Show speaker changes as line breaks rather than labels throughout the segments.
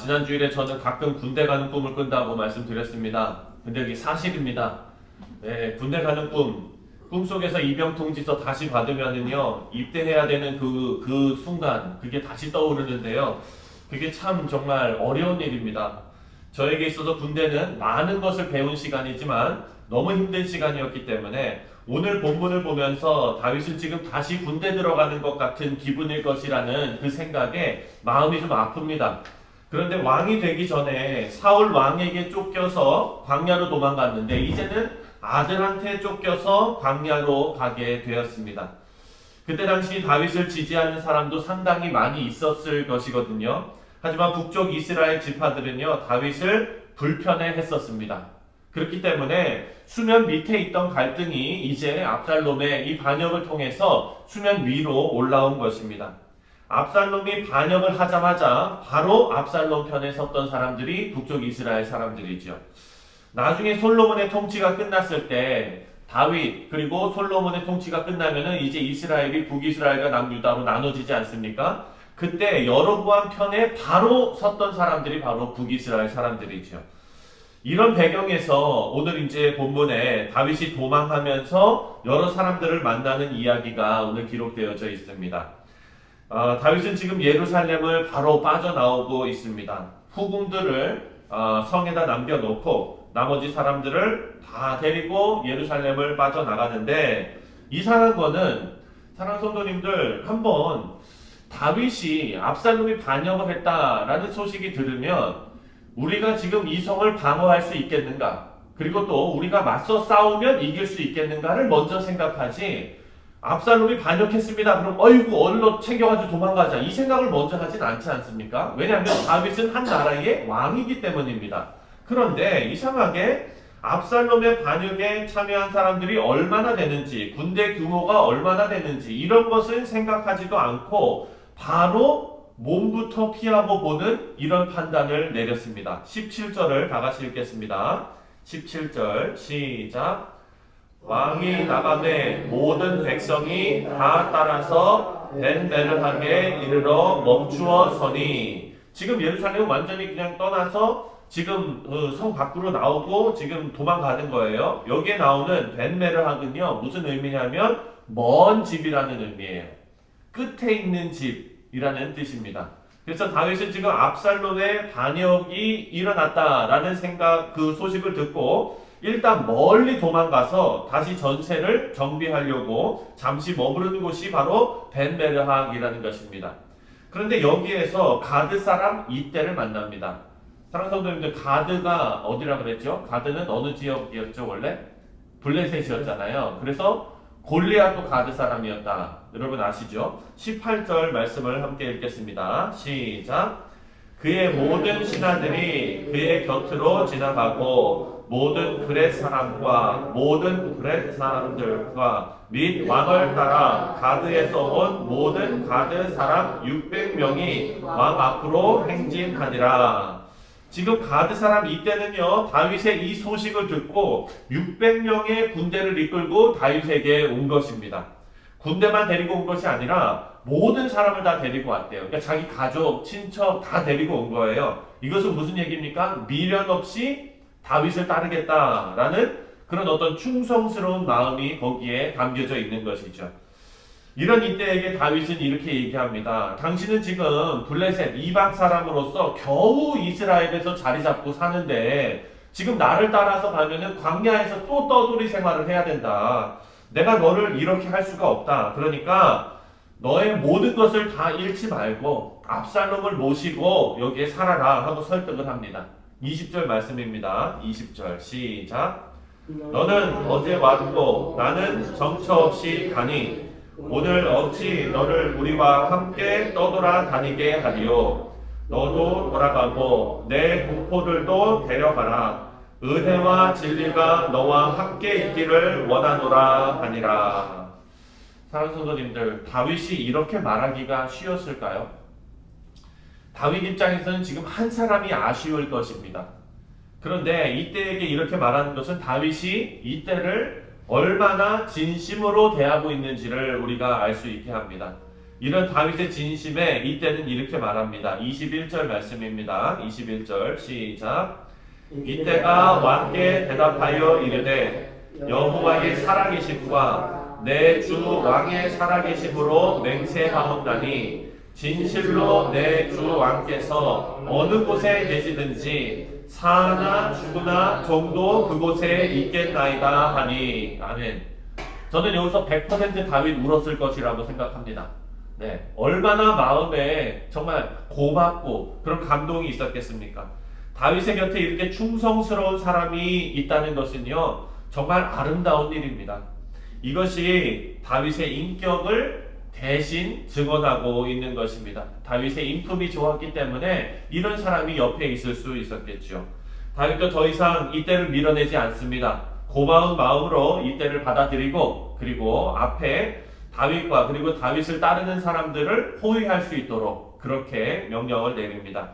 아, 지난 주일에 저는 가끔 군대 가는 꿈을 꾼다고 말씀드렸습니다. 근데 이게 사실입니다. 네, 군대 가는 꿈. 꿈속에서 입영 통지서 다시 받으면은요, 입대해야 되는 그, 그 순간, 그게 다시 떠오르는데요. 그게 참 정말 어려운 일입니다. 저에게 있어서 군대는 많은 것을 배운 시간이지만 너무 힘든 시간이었기 때문에 오늘 본문을 보면서 다윗은 지금 다시 군대 들어가는 것 같은 기분일 것이라는 그 생각에 마음이 좀 아픕니다. 그런데 왕이 되기 전에 사울 왕에게 쫓겨서 광야로 도망갔는데 이제는 아들한테 쫓겨서 광야로 가게 되었습니다. 그때 당시 다윗을 지지하는 사람도 상당히 많이 있었을 것이거든요. 하지만 북쪽 이스라엘 지파들은요 다윗을 불편해 했었습니다. 그렇기 때문에 수면 밑에 있던 갈등이 이제 압살롬의 이 반역을 통해서 수면 위로 올라온 것입니다. 압살롬이 반역을 하자마자 바로 압살롬 편에 섰던 사람들이 북쪽 이스라엘 사람들이죠. 나중에 솔로몬의 통치가 끝났을 때 다윗 그리고 솔로몬의 통치가 끝나면은 이제 이스라엘이 북이스라엘과 남유다로 나눠지지 않습니까? 그때 여로보암 편에 바로 섰던 사람들이 바로 북이스라엘 사람들이죠. 이런 배경에서 오늘 이제 본문에 다윗이 도망하면서 여러 사람들을 만나는 이야기가 오늘 기록되어져 있습니다. 어, 다윗은 지금 예루살렘을 바로 빠져나오고 있습니다. 후궁들을 어, 성에다 남겨놓고 나머지 사람들을 다 데리고 예루살렘을 빠져나가는데 이상한 거는 사랑 성도님들 한번 다윗이 압살롬이 반역을 했다라는 소식이 들으면 우리가 지금 이 성을 방어할 수 있겠는가? 그리고 또 우리가 맞서 싸우면 이길 수 있겠는가를 먼저 생각하지. 압살롬이 반역했습니다. 그럼 어이구 얼른 챙겨가지고 도망가자. 이 생각을 먼저 하진 않지 않습니까? 왜냐하면 다윗은 한 나라의 왕이기 때문입니다. 그런데 이상하게 압살롬의 반역에 참여한 사람들이 얼마나 되는지, 군대 규모가 얼마나 되는지 이런 것을 생각하지도 않고 바로 몸부터 피하고 보는 이런 판단을 내렸습니다. 17절을 다 같이 읽겠습니다. 17절 시작. 왕이 나가매 모든 백성이 다 따라서 벤베르하게 이르러 멈추어 서니 지금 예루살렘은 완전히 그냥 떠나서 지금 어, 성 밖으로 나오고 지금 도망가는 거예요. 여기에 나오는 벤메르학은요 무슨 의미냐면 먼 집이라는 의미예요. 끝에 있는 집이라는 뜻입니다. 그래서 다윗은 지금 압살롬의 반역이 일어났다라는 생각 그 소식을 듣고 일단 멀리 도망가서 다시 전세를 정비하려고 잠시 머무르는 곳이 바로 벤베르학이라는 것입니다. 그런데 여기에서 가드 사람 이때를 만납니다. 사랑 성도님들 가드가 어디라 그랬죠? 가드는 어느 지역이었죠 원래? 블레셋이었잖아요. 그래서 골리앗도 가드 사람이었다. 여러분 아시죠? 18절 말씀을 함께 읽겠습니다. 시작. 그의 모든 신하들이 그의 곁으로 지나가고 모든 그렛 사람과 모든 그렛 사람들과 및 왕을 따라 가드에서 온 모든 가드 사람 600명이 왕 앞으로 행진하니라. 지금 가드 사람 이때는요 다윗의 이 소식을 듣고 600명의 군대를 이끌고 다윗에게 온 것입니다. 군대만 데리고 온 것이 아니라 모든 사람을 다 데리고 왔대요. 그러니까 자기 가족, 친척 다 데리고 온 거예요. 이것은 무슨 얘기입니까? 미련 없이 다윗을 따르겠다라는 그런 어떤 충성스러운 마음이 거기에 담겨져 있는 것이죠. 이런 이때에게 다윗은 이렇게 얘기합니다. 당신은 지금 블레셋 이방 사람으로서 겨우 이스라엘에서 자리 잡고 사는데 지금 나를 따라서 가면은 광야에서 또 떠돌이 생활을 해야 된다. 내가 너를 이렇게 할 수가 없다. 그러니까 너의 모든 것을 다 잃지 말고 압살롬을 모시고 여기에 살아라 하고 설득을 합니다. 20절 말씀입니다. 20절 시작. 너는 어제 왔고 나는 정처 없이 가니 오늘 어찌 너를 우리와 함께 떠돌아 다니게 하리요 너도 돌아가고 내 공포들도 데려가라 은혜와 진리가 너와 함께 있기를 원하노라 하니라 사랑하는 성도님들 다윗이 이렇게 말하기가 쉬웠을까요? 다윗 입장에서는 지금 한 사람이 아쉬울 것입니다. 그런데 이때에게 이렇게 말하는 것은 다윗이 이때를 얼마나 진심으로 대하고 있는지를 우리가 알 수 있게 합니다. 이런 다윗의 진심에 이때는 이렇게 말합니다. 21절 말씀입니다. 21절 시작. 이때가 왕께 대답하여 이르되 여호와의 살아계심과 내 주 왕의 살아계심으로 맹세하옵나니 진실로 내 주 왕께서 어느 곳에 계시든지 사나 죽으나 정도 그곳에 있겠나이다 하니 아멘. 저는 여기서 100% 다윗 울었을 것이라고 생각합니다. 네, 얼마나 마음에 정말 고맙고 그런 감동이 있었겠습니까? 다윗의 곁에 이렇게 충성스러운 사람이 있다는 것은요, 정말 아름다운 일입니다. 이것이 다윗의 인격을 대신 증언하고 있는 것입니다. 다윗의 인품이 좋았기 때문에 이런 사람이 옆에 있을 수 있었겠죠. 다윗도 더 이상 이때를 밀어내지 않습니다. 고마운 마음으로 이때를 받아들이고 그리고 앞에 다윗과 그리고 다윗을 따르는 사람들을 호위할 수 있도록 그렇게 명령을 내립니다.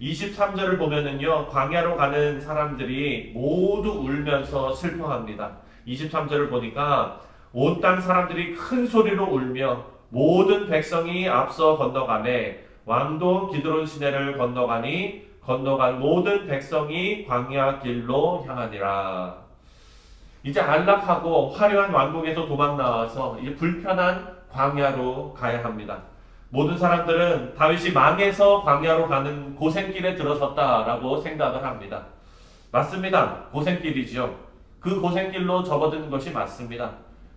23절을 보면은요, 광야로 가는 사람들이 모두 울면서 슬퍼합니다. 23절을 보니까 온 땅 사람들이 큰 소리로 울며 모든 백성이 앞서 건너가매 왕도 기드론 시내를 건너가니 건너간 모든 백성이 광야 길로 향하니라. 이제 안락하고 화려한 왕궁에서 도망 나와서 이제 불편한 광야로 가야 합니다. 모든 사람들은 다윗이 망해서 광야로 가는 고생길에 들어섰다라고 생각을 합니다. 맞습니다. 고생길이죠. 그 고생길로 접어드는 것이 맞습니다.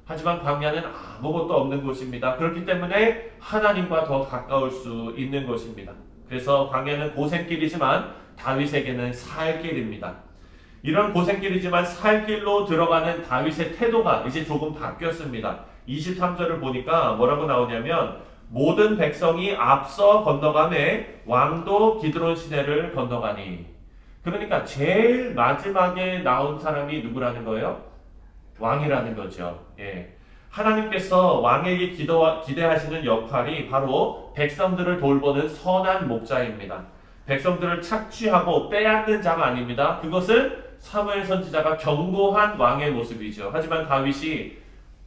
하지만 광야는 아무것도 없는 곳입니다. 그렇기 때문에 하나님과 더 가까울 수 있는 곳입니다. 그래서 광야는 고생길이지만 다윗에게는 살 길입니다. 이런 고생길이지만 살 길로 들어가는 다윗의 태도가 이제 조금 바뀌었습니다. 23절을 보니까 뭐라고 나오냐면 모든 백성이 앞서 건너가매 왕도 기드론 시내를 건너가니 그러니까 제일 마지막에 나온 사람이 누구라는 거예요? 왕이라는 거죠. 예. 하나님께서 왕에게 기도, 기대하시는 역할이 바로 백성들을 돌보는 선한 목자입니다. 백성들을 착취하고 빼앗는 자가 아닙니다. 그것은 사무엘 선지자가 경고한 왕의 모습이죠. 하지만 다윗이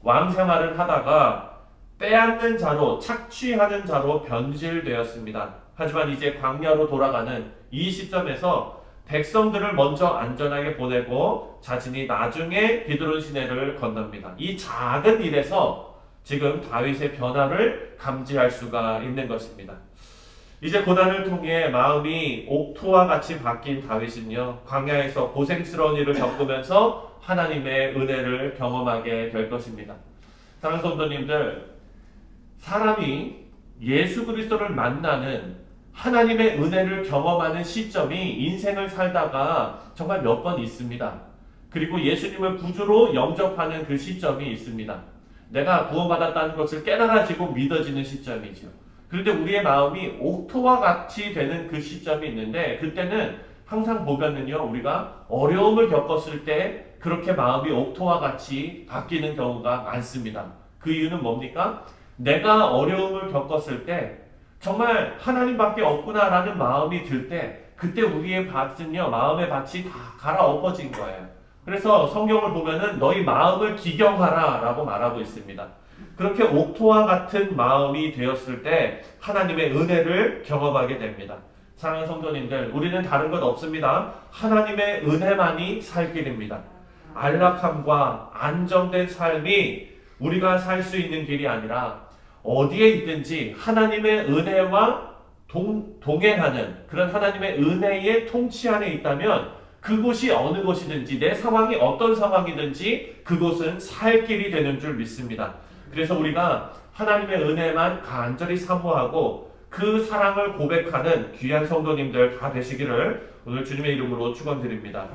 왕 생활을 하다가 빼앗는 자로 착취하는 자로 변질되었습니다. 하지만 이제 광야로 돌아가는 이 시점에서 백성들을 먼저 안전하게 보내고 자신이 나중에 비드론 시내를 건넙니다. 이 작은 일에서 지금 다윗의 변화를 감지할 수가 있는 것입니다. 이제 고난을 통해 마음이 옥토와 같이 바뀐 다윗은요, 광야에서 고생스러운 일을 겪으면서 하나님의 은혜를 경험하게 될 것입니다. 사랑하는 성도님들, 사람이 예수 그리스도를 만나는 하나님의 은혜를 경험하는 시점이 인생을 살다가 정말 몇 번 있습니다. 그리고 예수님을 구주로 영접하는 그 시점이 있습니다. 내가 구원받았다는 것을 깨달아지고 믿어지는 시점이죠. 그런데 우리의 마음이 옥토와 같이 되는 그 시점이 있는데 그때는 항상 보면은요 우리가 어려움을 겪었을 때 그렇게 마음이 옥토와 같이 바뀌는 경우가 많습니다. 그 이유는 뭡니까? 내가 어려움을 겪었을 때 정말 하나님밖에 없구나라는 마음이 들 때 그때 우리의 밭은요 마음의 밭이 다 갈아엎어진 거예요. 그래서 성경을 보면은 너희 마음을 기경하라라고 말하고 있습니다. 그렇게 옥토와 같은 마음이 되었을 때 하나님의 은혜를 경험하게 됩니다. 사랑하는 성도님들, 우리는 다른 것 없습니다. 하나님의 은혜만이 살 길입니다. 안락함과 안정된 삶이 우리가 살 수 있는 길이 아니라 어디에 있든지 하나님의 은혜와 동, 동행하는 그런 하나님의 은혜의 통치 안에 있다면 그곳이 어느 곳이든지 내 상황이 어떤 상황이든지 그곳은 살 길이 되는 줄 믿습니다. 그래서 우리가 하나님의 은혜만 간절히 사모하고 그 사랑을 고백하는 귀한 성도님들 다 되시기를 오늘 주님의 이름으로 축원드립니다.